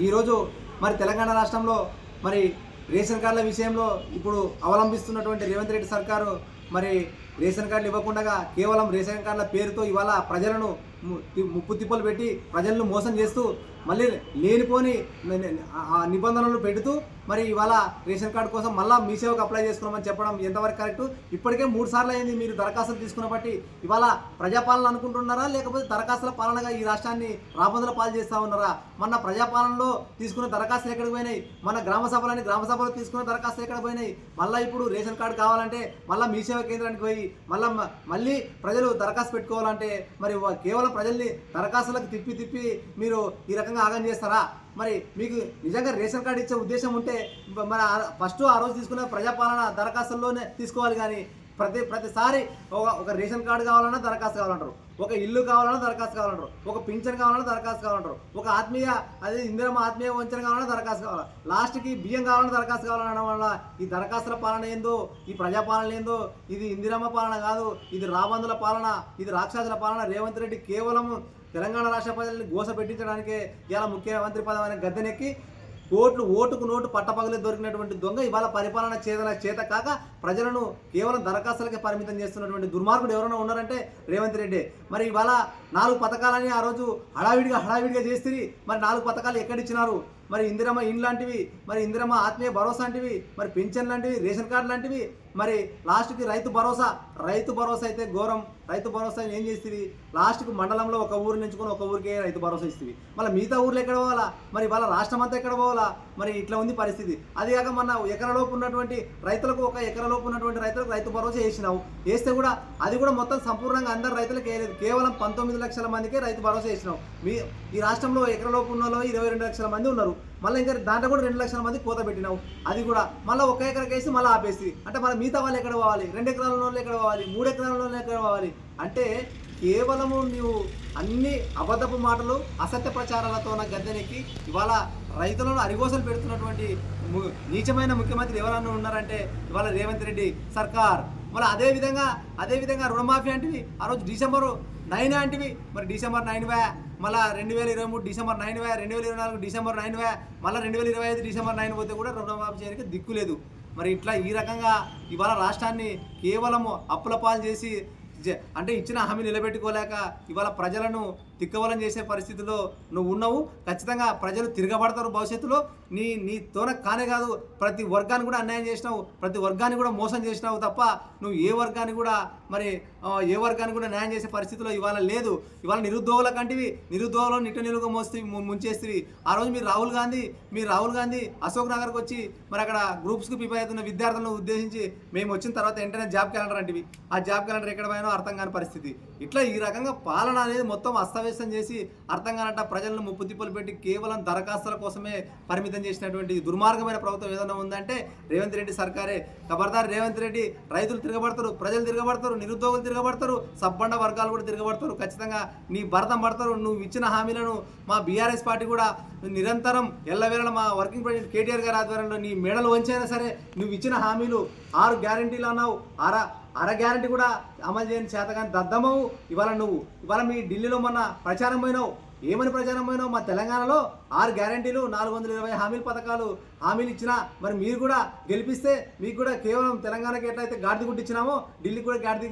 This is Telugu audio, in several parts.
ఈరోజు మరి తెలంగాణ రాష్ట్రంలో మరి రేషన్ కార్డుల విషయంలో ఇప్పుడు అవలంబిస్తున్నటువంటి రేవంత్ రెడ్డి సర్కారు మరి రేషన్ కార్డులు ఇవ్వకుండా కేవలం రేషన్ కార్డుల పేరుతో ఇవాళ ప్రజలను ముప్పు తిప్పలు పెట్టి ప్రజలను మోసం చేస్తూ మళ్ళీ లేనిపోని ఆ నిబంధనలు పెడుతూ మరి ఇవాళ రేషన్ కార్డు కోసం మళ్ళీ మీ సేవకు అప్లై చేసుకున్నామని చెప్పడం ఎంతవరకు కరెక్ట్? ఇప్పటికే మూడు సార్లు అయింది మీరు దరఖాస్తులు తీసుకున్న బట్టి ఇవాళ ప్రజాపాలన అనుకుంటున్నారా? లేకపోతే దరఖాస్తుల పాలనగా ఈ రాష్ట్రాన్ని రాబందుల పాలు చేస్తా ఉన్నారా? మన ప్రజాపాలనలో తీసుకున్న దరఖాస్తులు ఎక్కడికి పోయినాయి? మన గ్రామ సభలని గ్రామ సభలో తీసుకున్న దరఖాస్తులు ఎక్కడ పోయినాయి? మళ్ళీ ఇప్పుడు రేషన్ కార్డు కావాలంటే మళ్ళీ మీ సేవ కేంద్రానికి పోయి మళ్ళీ మళ్ళీ ప్రజలు దరఖాస్తు పెట్టుకోవాలంటే మరి కేవలం ప్రజల్ని దరఖాస్తులకు తిప్పి తిప్పి మీరు ఈ రకంగా ఆగం చేస్తారా? మరి మీకు నిజంగా రేషన్ కార్డు ఇచ్చే ఉద్దేశం ఉంటే మన ఫస్ట్ ఆ రోజు తీసుకున్న ప్రజాపాలన దరఖాస్తుల్లోనే తీసుకోవాలి కానీ ప్రతి ప్రతిసారి ఒక ఒక రేషన్ కార్డు కావాలన్నా దరఖాస్తు కావాలంటారు. ఒక ఇల్లు కావాలన్నా దరఖాస్తు కావాలంటారు. ఒక పింఛన్ కావాలన్నా దరఖాస్తు కావాలంటారు. ఒక ఆత్మీయ అదే ఇందిరమ్మ ఆత్మీయ వంచన కావాలన్నా దరఖాస్తు కావాలి? లాస్ట్కి బియ్యం కావాలన్నా దరఖాస్తు కావాలనడం వల్ల ఈ దరఖాస్తుల పాలన ఏందో ఈ ప్రజాపాలన ఏందో ఇది ఇందిరమ్మ పాలన కాదు ఇది రాబందుల పాలన ఇది రాక్షసుల పాలన. రేవంత్ రెడ్డి కేవలం తెలంగాణ రాష్ట్ర ప్రజల్ని గోస పెట్టించడానికే ఇలా ముఖ్యమంత్రి పదమైన గద్దెనెక్కి కోట్లు ఓటుకు నోటు పట్టపగలే దొరికినటువంటి దొంగ ఇవాళ పరిపాలన చేతన చేత కాక ప్రజలను కేవలం దరఖాస్తులకే పరిమితం చేస్తున్నటువంటి దుర్మార్గుడు ఎవరైనా ఉన్నారంటే రేవంత్ రెడ్డి. మరి ఇవాళ నాలుగు పథకాలని ఆ రోజు హడావిడిగా హడావిడిగా చేస్తుంది మరి నాలుగు పథకాలు ఎక్కడిచ్చినారు? మరి ఇందిరమ్మ ఇన్ లాంటివి మరి ఇందిరమ్మ ఆత్మీయ భరోసా లాంటివి మరి పెన్షన్ లాంటివి రేషన్ కార్డు లాంటివి మరి లాస్ట్కి రైతు భరోసా రైతు భరోసా అయితే ఘోరం. రైతు భరోసా ఏం చేస్తుంది? లాస్ట్కి మండలంలో ఒక ఊరు నుంచుకొని ఒక ఊరికే రైతు భరోసా ఇస్తుంది. మళ్ళీ మిగతా ఊర్లు ఎక్కడ పోవాలా? మరి వాళ్ళ రాష్ట్రం అంతా ఎక్కడ పోవాలా? మరి ఇట్లా ఉంది పరిస్థితి. అది కాక మన ఎకరలోపు ఉన్నటువంటి రైతులకు ఒక ఎకరలోపు ఉన్నటువంటి రైతులకు రైతు భరోసా వేసినావు వేస్తే కూడా అది కూడా మొత్తం సంపూర్ణంగా అందరు రైతులకు వేయలేదు. కేవలం పంతొమ్మిది లక్షల మందికే రైతు భరోసా వేసినావు మీ ఈ రాష్ట్రంలో ఎకరలోపు ఉన్న వాళ్ళు ఇరవై రెండు లక్షల మంది ఉన్నారు. మళ్ళీ ఇంకా దాంట్లో కూడా రెండు లక్షల మంది కోత పెట్టినావు. అది కూడా మళ్ళీ ఒక ఎకరకి వేసి మళ్ళీ ఆపేసి. అంటే మన మిగతా వాళ్ళు ఎక్కడ పోవాలి? రెండు ఎకరాల వాళ్ళు ఎక్కడ పోవాలి? మూడు ఎకరాల వాళ్ళు ఎక్కడ పోవాలి? అంటే కేవలము నువ్వు అన్ని అబద్ధపు మాటలు అసత్య ప్రచారాలతో నా గద్దెనెక్కి ఇవాళ రైతులను అరిగోసలు పెడుతున్నటువంటి నీచమైన ముఖ్యమంత్రి ఎవరన్నా ఉన్నారంటే ఇవాళ రేవంత్ రెడ్డి సర్కార్. మళ్ళీ అదే విధంగా అదే విధంగా రుణమాఫీ అంటే ఆ రోజు డిసెంబరు నైన్ అంటివి. మరి డిసెంబర్ నైన్ వే మళ్ళీ రెండు వేల ఇరవై మూడు డిసెంబర్ నైన్ వే రెండు వేల ఇరవై నాలుగు డిసెంబర్ నైన్ వే మళ్ళీ రెండు వేల ఇరవై ఐదు డిసెంబర్ నైన్ పోతే కూడా రుణమాఫీ చేయడానికి దిక్కు లేదు. మరి ఇట్లా ఈ రకంగా ఇవాళ రాష్ట్రాన్ని కేవలము అప్పుల పాలు చేసి అంటే ఇచ్చిన హామీ నిలబెట్టుకోలేక ఇవాళ ప్రజలను తిక్కవలం చేసే పరిస్థితిలో నువ్వు ఉన్నావు. ఖచ్చితంగా ప్రజలు తిరగబడతారు భవిష్యత్తులో. నీ నీ తోన కానే కాదు ప్రతి వర్గాన్ని కూడా అన్యాయం చేసినావు. ప్రతి వర్గాన్ని కూడా మోసం చేసినావు తప్ప నువ్వు ఏ వర్గాన్ని కూడా మరి ఏ వర్గాన్ని కూడా న్యాయం చేసే పరిస్థితిలో ఇవాళ లేదు. ఇవాళ నిరుద్యోగుల కంటివి నిరుద్యోగులను నిట్ట నిలుగా మోస్తే ముంచేస్తుంది ఆ రోజు మీరు రాహుల్ గాంధీ మీరు రాహుల్ గాంధీ అశోక్ నగర్కి వచ్చి మరి అక్కడ గ్రూప్స్కి ప్రిపేర్ అవుతున్న విద్యార్థులను ఉద్దేశించి మేము వచ్చిన తర్వాత వెంటనే జాబ్ క్యాలెండర్ అంటివి. ఆ జాబ్ క్యాలెండర్ ఎక్కడ పోయినో అర్థం కాని పరిస్థితి. ఇట్లా ఈ రకంగా పాలన అనేది మొత్తం సమావేశం చేసి అర్థం కానట్ట ప్రజలను ముప్పు తిప్పలు పెట్టి కేవలం దరఖాస్తుల కోసమే పరిమితం చేసినటువంటి దుర్మార్గమైన ప్రభుత్వం ఏదైనా ఉందంటే రేవంత్ రెడ్డి సర్కారే. ఖబర్దార్ రేవంత్ రెడ్డి రైతులు తిరగబడతారు ప్రజలు తిరగబడతారు నిరుద్యోగులు తిరగబడతారు సబ్బండ వర్గాలు కూడా తిరగబడతారు. ఖచ్చితంగా నీ భరతం పడతారు నువ్వు ఇచ్చిన హామీలను మా బీఆర్ఎస్ పార్టీ కూడా నిరంతరం ఎల్లవేళ మా వర్కింగ్ ప్రెసిడెంట్ కేటీఆర్ గారి ఆధ్వర్యంలో నీ మెడలు వంచైనా సరే నువ్వు ఇచ్చిన హామీలు ఆరు గ్యారంటీలు అన్నావు. ఆరా అర గ్యారంటీ కూడా అమలు చేయని చేత కానీ దద్దమవు. ఇవాళ నువ్వు ఇవాళ మీ ఢిల్లీలో మొన్న ప్రచారం పోయినావు. ఏమని ప్రచారం పోయినావు? మా తెలంగాణలో ఆరు గ్యారంటీలు నాలుగు వందల ఇరవై హామీల పథకాలు హామీలు ఇచ్చినా మరి మీరు కూడా గెలిపిస్తే మీకు కూడా కేవలం తెలంగాణకి ఎట్లయితే గాడిద గుడ్డి ఇచ్చినామో ఢిల్లీ కూడా గాడిద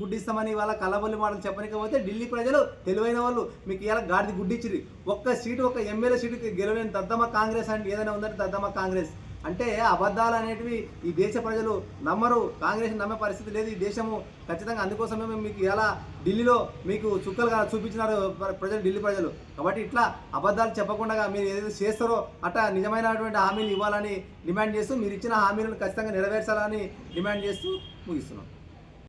గుడ్డిస్తామని వాళ్ళ కళ్ళబొల్లి మాటలు చెప్పనికపోతే ఢిల్లీ ప్రజలు తెలివైన వాళ్ళు మీకు ఇలా గాడిద గుడ్డిచ్చిరి ఒక్క సీటు ఒక ఎమ్మెల్యే సీటుకి గెలవలేని దద్దమ్మ కాంగ్రెస్ అంటే ఏదైనా ఉందంటే దద్దమ్మ కాంగ్రెస్. అంటే అబద్ధాలు అనేటివి ఈ దేశ ప్రజలు నమ్మరు. కాంగ్రెస్ నమ్మే పరిస్థితి లేదు ఈ దేశము. ఖచ్చితంగా అందుకోసమే మేము మీకు ఎలా ఢిల్లీలో మీకు చుక్కలుగా చూపించినారు ప్ర- ప్రజలు ఢిల్లీ ప్రజలు. కాబట్టి ఇట్లా అబద్ధాలు చెప్పకుండా మీరు ఏదైతే చేస్తారో అట్లా నిజమైనటువంటి హామీలు ఇవ్వాలని డిమాండ్ చేస్తూ మీరు ఇచ్చిన హామీలను ఖచ్చితంగా నెరవేర్చాలని డిమాండ్ చేస్తూ ముగిస్తున్నాం.